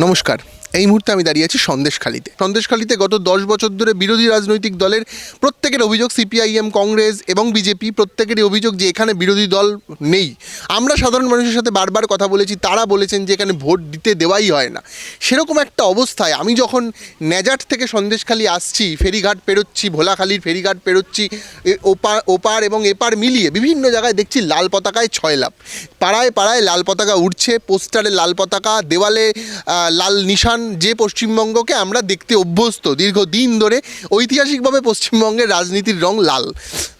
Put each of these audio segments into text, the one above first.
নমস্কার। এই মুহূর্তে আমি দাঁড়িয়ে আছি সন্দেশখালিতে। সন্দেশখালিতে গত দশ বছর ধরে বিরোধী রাজনৈতিক দলের প্রত্যেকের অভিযোগ সিপিআইএম, কংগ্রেস এবং বিজেপি প্রত্যেকেরই অভিযোগ যে এখানে বিরোধী দল নেই। আমরা সাধারণ মানুষের সাথে বারবার কথা বলেছি, তারা বলেছেন যে এখানে ভোট দিতে দেওয়াই হয় না। সেরকম একটা অবস্থায় আমি যখন ন্যাজাট থেকে সন্দেশখালি আসছি, ফেরিঘাট পেরোচ্ছি, ভোলাখালির ফেরিঘাট পেরোচ্ছি ওপার ওপার এবং এপার মিলিয়ে বিভিন্ন জায়গায় দেখছি লাল পতাকায় ছয় লাভ পাড়ায় পাড়ায় লাল পতাকা উঠছে পোস্টারে লাল পতাকা, দেওয়ালে লাল নিশান, যে পশ্চিমবঙ্গকে আমরা দেখতে অভ্যস্ত দীর্ঘদিন ধরে, ঐতিহাসিকভাবে পশ্চিমবঙ্গের রাজনীতির রং লাল।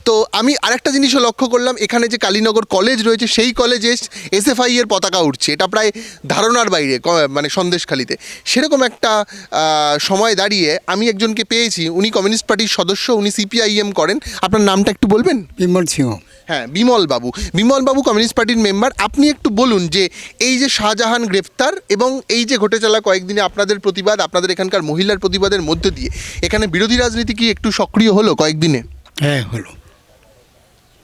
তো আমি আরেকটা জিনিসও লক্ষ্য করলাম, এখানে যে কালীনগর কলেজ রয়েছে, সেই কলেজে এসএফআই এর পতাকা উঠছে এটা প্রায় ধারণার বাইরে মানে সন্দেশখালিতে। সেরকম একটা সময় দাঁড়িয়ে আমি একজনকে পেয়েছি, উনি কমিউনিস্ট পার্টির সদস্য, উনি সিপিআইএম করেন। আপনার নামটা একটু বলবেন? বিমল সিংহ। হ্যাঁ বিমল বাবু। বিমল বাবু কমিউনিস্ট পার্টির মেম্বার। আপনি একটু বলুন যে এই যে শাহজাহান গ্রেফতার এবং এই যে ঘটে চলা কয়েকদিনে আপনাদের প্রতিবাদ আপনাদের এখানকার মহিলার প্রতিবাদের মধ্যে দিয়ে এখানে বিরোধী রাজনীতি কি একটু সক্রিয় হলো কয়েকদিনে? হ্যাঁ হলো।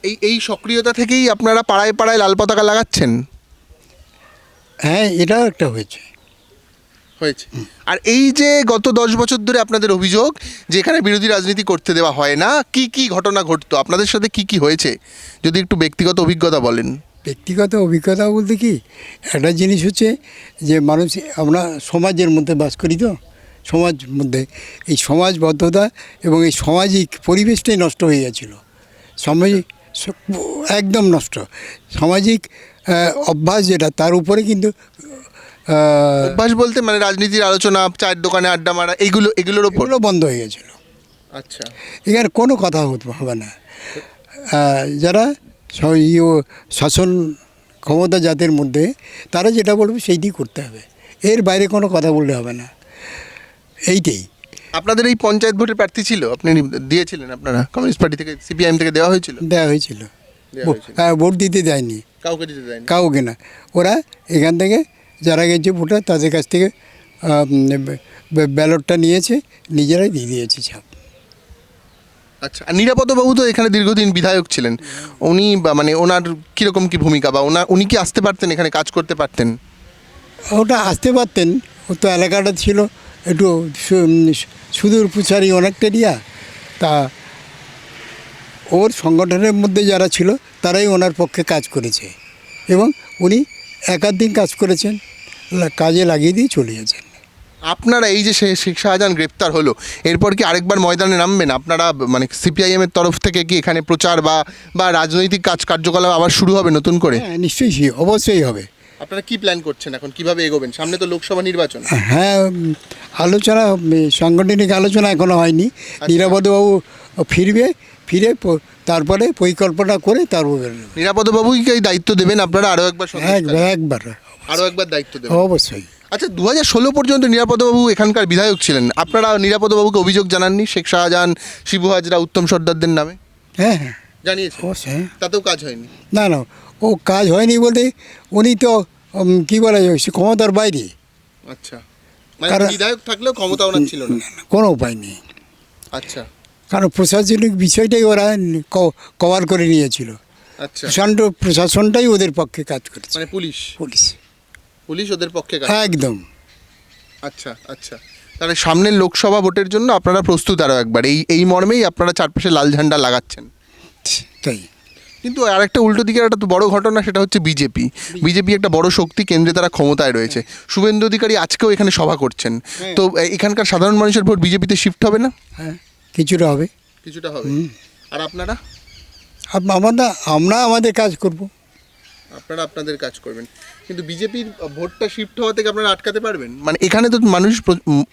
এই এই সক্রিয়তা থেকেই আপনারা পাড়ায় পাড়ায় লাল পতাকা লাগাচ্ছেন? হ্যাঁ এটাও একটা হয়েছে। হয়েছে। আর এই যে গত দশ বছর ধরে আপনাদের অভিযোগ যে এখানে বিরোধী রাজনীতি করতে দেওয়া হয় না, কি কি ঘটনা ঘটতো? আপনাদের সাথে কি কি হয়েছে? যদি একটু ব্যক্তিগত অভিজ্ঞতা বলেন। ব্যক্তিগত অভিজ্ঞতা বলতে কি, একটা জিনিস হচ্ছে যে মানুষ, আমরা সমাজের মধ্যে বাস করি তো, সমাজ মধ্যে। এই সমাজবদ্ধতা এবং এই সামাজিক পরিবেশটাই নষ্ট হয়ে গেছিল সামাজিক একদম নষ্ট। সামাজিক অভ্যাস যেটা, তার উপরে কিন্তু অভ্যাস বলতে মানে রাজনীতির আলোচনা চায়ের দোকানে আড্ডা মারা এইগুলো এগুলোর ওপর বন্ধ হয়ে গেছিল। আচ্ছা। এখানে কোনো কথা হবে না। যারা ইয়ে শাসন ক্ষমতা জাতের মধ্যে তারা যেটা বলবে সেইটি করতে হবে। এর বাইরে কোনো কথা বললে হবে না। এইটাই। আপনাদের এই পঞ্চায়েত ভোটের প্রার্থী ছিল? আপনি দিয়েছিলেন আপনারা? কমিউনিস্ট পার্টি থেকে সিপিআইএম থেকে দেওয়া হয়েছিল? দেওয়া হয়েছিল। দেওয়া হয়েছিল। হ্যাঁ ভোট দিতে দেয়নি। কাউকে দিতে দেয়নি। কাউকে না। ওরা এখান থেকে যারা গেছে ভোটার তাদের কাছ থেকে ব্যালটটা নিয়েছে নিজেরাই দিয়ে দিয়েছে ছাপ। আচ্ছা আর নিরাপদ বাবু তো এখানে দীর্ঘদিন বিধায়ক ছিলেন। উনি বা মানে ওনার কীরকম কি ভূমিকা বা ওনার উনি কি আসতে পারতেন এখানে কাজ করতে পারতেন? ওটা আসতে পারতেন ও তো এলাকাটা ছিল একটু সুদূর পুচারি অনেকটা এরিয়া তা ওর সংগঠনের মধ্যে যারা ছিল তারাই ওনার পক্ষে কাজ করেছে। এবং উনি একাধিক কাজ করেছেন কাজে লাগিয়ে দিয়ে চলে গেছেন আপনারা এই যে শেখ শাহজাহান গ্রেপ্তার হলো এরপর কি আরেকবার ময়দানে নামবেন? আপনারা মানে সিপিআইএম এর তরফ থেকে কি এখানে প্রচার বা বা রাজনৈতিক কাজ কার্যকলাপ আবার শুরু হবে নতুন করে? হ্যাঁ নিশ্চয়ই অবশ্যই হবে। আপনারা কি প্ল্যান করছেন এখন? কীভাবে এগোবেন? সামনে তো লোকসভা নির্বাচন। হ্যাঁ আলোচনা সাংগঠনিক আলোচনা এখনও হয়নি। নিরাপদবাবু ফিরবে ফিরে তারপরে পরিকল্পনা করে তারপর বাবুই এই দায়িত্ব দেবেন? আপনারা আরও একবার একবার খালি? একবার আরও একবার দায়িত্ব দেবেন। অবশ্যই। আচ্ছা দু হাজার ষোলো পর্যন্ত নিরাপদবাবু এখানকার বিধায়ক ছিলেন। আপনারা নিরাপদবাবুকে অভিযোগ জানাননি? শেখ শাহজাহান শিবু হাজরা উত্তম সর্দারদের নামে? হ্যাঁ হ্যাঁ। জানিয়েছেন। হ্যাঁ। তাতেও কাজ হয়নি। না না ও কাজ হয়নি বলতে উনি তো কি বলে সে ক্ষমতার বাইরে। আচ্ছা। মানে বিধায়ক থাকলেও ক্ষমতা ওনার ছিল না। কোনো উপায় নেই। আচ্ছা। কারণ প্রশাসনিক বিষয়টাই ওরা কভার করে নিয়েছিল। আচ্ছা। প্রশাসনটাই ওদের পক্ষে কাজ করেছে। মানে পুলিশ? পুলিশ। পুলিশ ওদের পক্ষে কাজ একদম। আচ্ছা আচ্ছা। তাহলে সামনের লোকসভা ভোটের জন্য আপনারা প্রস্তুত আরও একবার। এই এই মর্মেই আপনারা চারপাশে লাল ঝান্ডা লাগাচ্ছেন। তাই। কিন্তু আরেকটা উল্টো দিকের একটা বড় ঘটনা সেটা হচ্ছে বিজেপি। বিজেপি। একটা বড় শক্তি কেন্দ্রে তারা ক্ষমতায় রয়েছে। শুভেন্দু অধিকারী আজকেও এখানে সভা করছেন। তো এখানকার সাধারণ মানুষের ভোট বিজেপিতে শিফট হবে না? হ্যাঁ। কিছুটা হবে। কিছুটা হবে। আর আপনারা? আপ- আমরা আমরা আমাদের কাজ করব। আপনারা আপনাদের কাজ করবেন। কিন্তু বিজেপির ভোটটা শিফট হওয়া থেকে আপনারা আটকাতে পারবেন? মানে এখানে তো মানুষ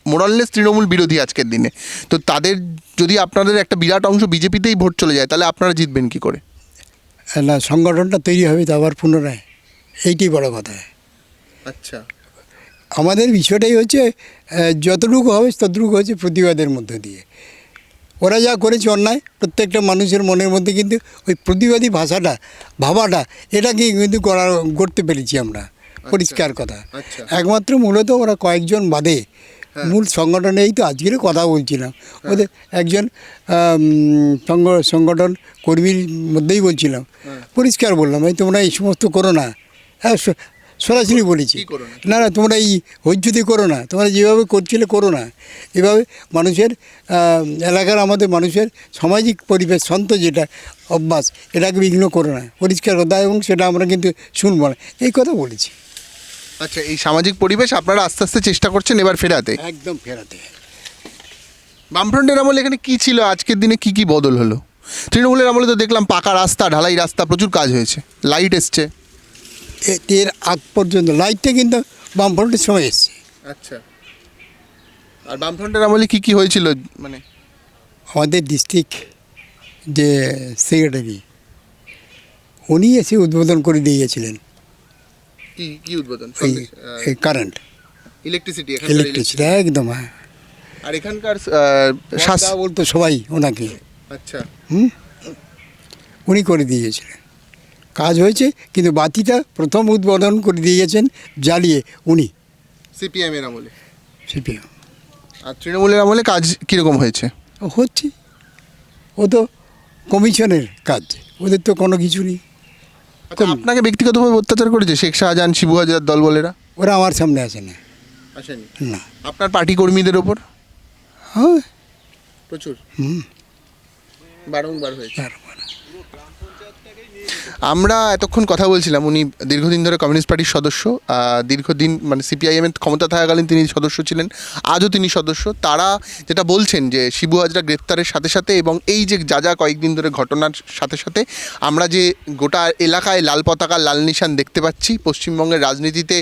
মোরাললেস তৃণমূল বিরোধী আজকের দিনে। তো তাদের যদি আপনাদের একটা বিরাট অংশ বিজেপিতেই ভোট চলে যায় তাহলে আপনারা জিতবেন কি করে? না সংগঠনটা তৈরি হবে তো আবার পুনরায়। এইটাই বড় কথা। আচ্ছা। আমাদের বিষয়টাই হচ্ছে যতটুকু হবে ততটুকু হচ্ছে প্রতিবাদের মধ্য দিয়ে। ওরা যা করেছে অন্যায় প্রত্যেকটা মানুষের মনের মধ্যে কিন্তু ওই প্রতিবাদী ভাষাটা ভাবাটা এটাকে কিন্তু করার করতে পেরেছি আমরা। পরিষ্কার কথা। আচ্ছা। একমাত্র মূলত ওরা কয়েকজন বাদে। মূল সংগঠনে এই তো আজকের কথা বলছিলাম। ওদের একজন সংগ সংগঠন কর্মীর মধ্যেই বলছিলাম। পরিষ্কার বললাম এই তোমরা এই সমস্ত করো না। হ্যাঁ সরাসরি বলেছি। করো না? না তোমরা এই হৈজ্যতি করো না। তোমরা যেভাবে করছিলে করো না। এভাবে মানুষের এলাকার আমাদের মানুষের সামাজিক পরিবেশ সন্ত যেটা অভ্যাস এটাকে বিঘ্ন করো না। পরিষ্কার কথা এবং সেটা আমরা কিন্তু শুনব না। এই কথা বলেছি। আচ্ছা এই সামাজিক পরিবেশ আপনারা আস্তে আস্তে চেষ্টা করছেন এবার ফেরাতে? একদম ফেরাতে। বামফ্রন্টের আমলে এখানে কি ছিল? আজকের দিনে কি কি বদল হলো? তৃণমূলের আমলে তো দেখলাম পাকা রাস্তা ঢালাই রাস্তা প্রচুর কাজ হয়েছে। লাইট এসছে। এর আগ পর্যন্ত। লাইটটা কিন্তু বামফ্রন্টের সময় এসছে। আচ্ছা। আর বামফ্রন্টের আমলে কি কি হয়েছিল মানে? আমাদের ডিস্ট্রিক্ট যে সেক্রেটারি উনি এসে উদ্বোধন করে দিয়ে গেছিলেন কি কি উদ্বোধন? এই কারেন্ট ইলেকট্রিসিটি ইলেকট্রিসিটি একদম হ্যাঁ। আর এখানকার আহ, বলতো সবাই ওনাকে। আচ্ছা। হুম? উনি করে দিয়েছিলেন। কাজ হয়েছে কিন্তু বাতিটা প্রথম উদ্বোধন করে দিয়েছেন জ্বালিয়ে উনি। সিপিএম এর আমলে। সিপিএম। আর তৃণমূলের আমলে কাজ কীরকম হয়েছে? হচ্ছে। ও তো কমিশনের কাজ ওদের তো কোনো কিছু নেই। আচ্ছা, আপনাকে ব্যক্তিগতভাবে অত্যাচার করেছে শেখ শাহজাহান শিবু হাজার দল বলেরা? ওরা আমার সামনে আসে না। আসেনি? না। আপনার পার্টি কর্মীদের ওপর? হ্যাঁ। প্রচুর। হুম। বারংবার হয়েছে। আর বলো। আমরা এতক্ষণ কথা বলছিলাম, উনি দীর্ঘদিন ধরে কমিউনিস্ট পার্টির সদস্য দীর্ঘদিন মানে সিপিআইএমের ক্ষমতা থাকাকালীন তিনি সদস্য ছিলেন, আজও তিনি সদস্য। তারা যেটা বলছেন যে শিবু হাজরা গ্রেপ্তারের সাথে সাথে এবং এই যে যা যা কয়েকদিন ধরে ঘটনার সাথে সাথে, আমরা যে গোটা এলাকায় লাল পতাকা, লাল নিশান দেখতে পাচ্ছি, পশ্চিমবঙ্গের রাজনীতিতে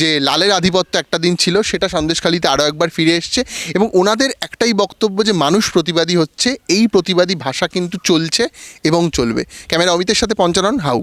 যে লালের আধিপত্য একটা দিন ছিল, সেটা সন্দেশখালিতে আরও একবার ফিরে এসছে এবং ওনাদের একটাই বক্তব্য যে মানুষ প্রতিবাদী হচ্ছে, এই প্রতিবাদী ভাষা কিন্তু চলছে এবং চলবে। ক্যামেরা অমিতের সাথে পঞ্চানন হাউ।